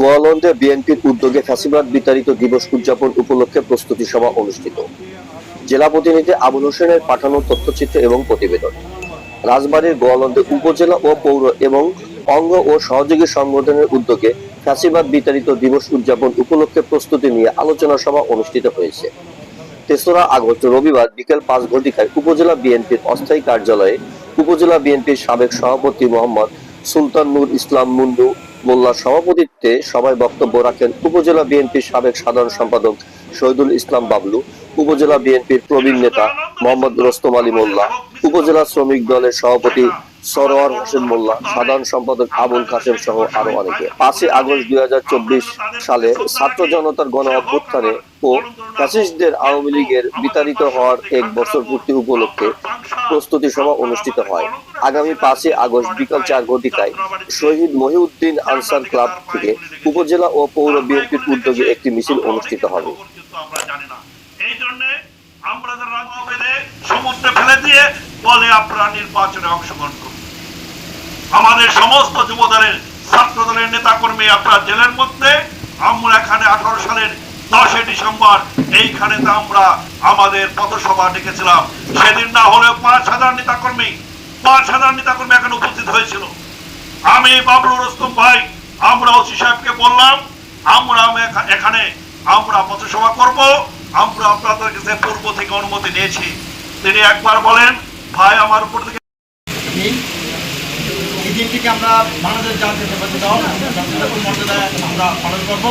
গোয়ালন্দে বিএনপির উদ্যোগে ফ্যাসিবাদ বিতাড়িত দিবস উদযাপন উপলক্ষে প্রস্তুতি সভা অনুষ্ঠিত। জেলা প্রতিনিধি আবুল হোসেনের পাঠানো তথ্যচিত্র এবং প্রতিবেদন। রাজবাড়ীর গোয়ালন্দে উপজেলা ও পৌর এবং অঙ্গ ও সহযোগী সংগঠনের উদ্যোগে ফ্যাসিবাদ বিতাড়িত দিবস উদযাপন উপলক্ষে প্রস্তুতি নিয়ে আলোচনা সভা অনুষ্ঠিত হয়েছে। তেসরা আগস্ট রবিবার বিকেল পাঁচ ঘটিকায় উপজেলা বিএনপির অস্থায়ী কার্যালয়ে উপজেলা বিএনপির সাবেক সভাপতি মোহাম্মদ সুলতান নূর ইসলাম মুন্ডু মোল্লার সভাপতিত্বে সভায় বক্তব্য রাখেন উপজেলা বিএনপির সাবেক সাধারণ সম্পাদক শহীদুল ইসলাম বাবলু, উপজেলা বিএনপির প্রবীণ নেতা মোহাম্মদ রোস্তম আলী মোল্লা, উপজেলা শ্রমিক দলের সভাপতি সরোয়ার হোসেন মোল্লা, সাধারণ সম্পাদক আবুল কাসেম সহ আরও অনেকে। পাঁচই আগস্ট দুই হাজার চব্বিশ সালে ছাত্র জনতার গণ অভ্যুত্থানে ও ফ্যাসিস্টদের আওয়ামী লীগের বিতাড়িত হওয়ার এক বছর পূর্তি উপলক্ষে প্রস্তুতি সভা অনুষ্ঠিত হয়। আগামী পাঁচই আগস্ট বিকাল চার ঘটিকায় শহীদ মহিউদ্দিন আনসার ক্লাব থেকে উপজেলা ও পৌর বিএনপির উদ্যোগে একটি মিছিল অনুষ্ঠিত হবে। এই জন্য আমরা সমুদ্রে ফেলে দিয়ে বলে আপনারা নির্বাচনে অংশগ্রহণ আমাদের সমস্ত যুবদলের ছাত্র দলের নেতা কর্মী আপনারা জেলের মধ্যে, আমরা এখানে আঠারো সালের দশই ডিসেম্বর, এইখানে তো আমরা আমাদের পথসভা ডেকেছিলাম। সেদিন না হলেও পাঁচ হাজার নেতা কর্মী পাঁচ হাজার নেতা কর্মী এখানে উপস্থিত হয়েছিল। আমি বাবলু রস্তম ভাই, আমরা ওসি সাহেবকে বললাম, আমরা এখানে আমরা পথসভা করব, আমরা আপনাদের কাছে পূর্ব থেকে অনুমতি নিয়েছি। তিনি একবার বলেন, ভাই, আমার উপর থেকে দিনটিকে আমরা বাংলাদেশ জাতীয় মর্যাদায় আমরা পালন করব।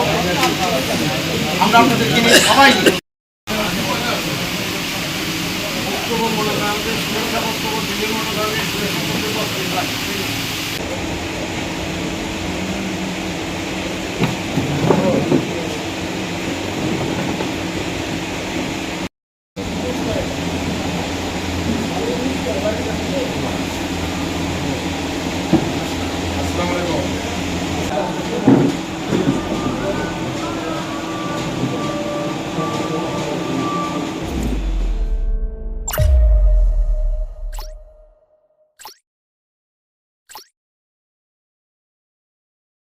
আমরা আপনাদেরকে নিয়ে সবাই বক্তব্য মনে করেন সুরক্ষা বক্তব্য দিনের মনে করেন সুরক্ষা